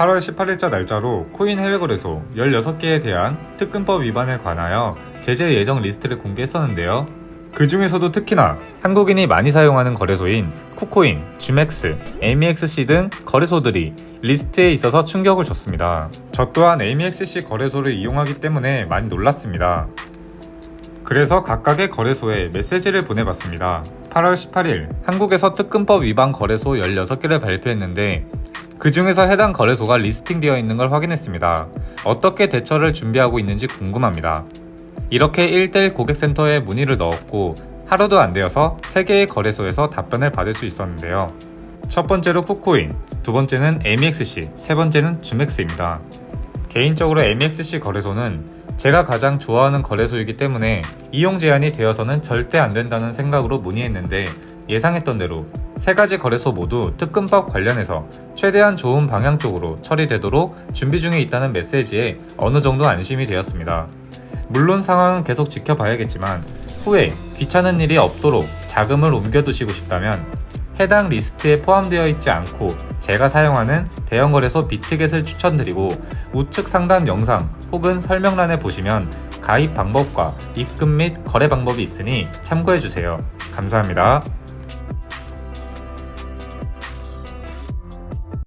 8월 18일자 날짜로 코인 해외 거래소 16개에 대한 특근법 위반에 관하여 제재 예정 리스트를 공개했었는데요. 그 중에서도 특히나 한국인이 많이 사용하는 거래소인 쿠코인, 주맥스, AMXC 등 거래소들이 리스트에 있어서 충격을 줬습니다. 저 또한 AMXC 거래소를 이용하기 때문에 많이 놀랐습니다. 그래서 각각의 거래소에 메시지를 보내봤습니다. 8월 18일 한국에서 특근법 위반 거래소 16개를 발표했는데 그 중에서 해당 거래소가 리스팅되어 있는 걸 확인했습니다. 어떻게 대처를 준비하고 있는지 궁금합니다. 이렇게 1대1 고객센터에 문의를 넣었고 하루도 안 되어서 3개의 거래소에서 답변을 받을 수 있었는데요. 첫 번째로 쿠코인, 두 번째는 AMXC, 세 번째는 주맥스입니다. 개인적으로 AMXC 거래소는 제가 가장 좋아하는 거래소이기 때문에 이용 제한이 되어서는 절대 안 된다는 생각으로 문의했는데 예상했던 대로 세 가지 거래소 모두 특근법 관련해서 최대한 좋은 방향 쪽으로 처리되도록 준비 중에 있다는 메시지에 어느 정도 안심이 되었습니다. 물론 상황은 계속 지켜봐야겠지만 후에 귀찮은 일이 없도록 자금을 옮겨두시고 싶다면 해당 리스트에 포함되어 있지 않고 제가 사용하는 대형 거래소 비트겟을 추천드리고 우측 상단 영상 혹은 설명란에 보시면 가입 방법과 입금 및 거래 방법이 있으니 참고해 주세요. 감사합니다.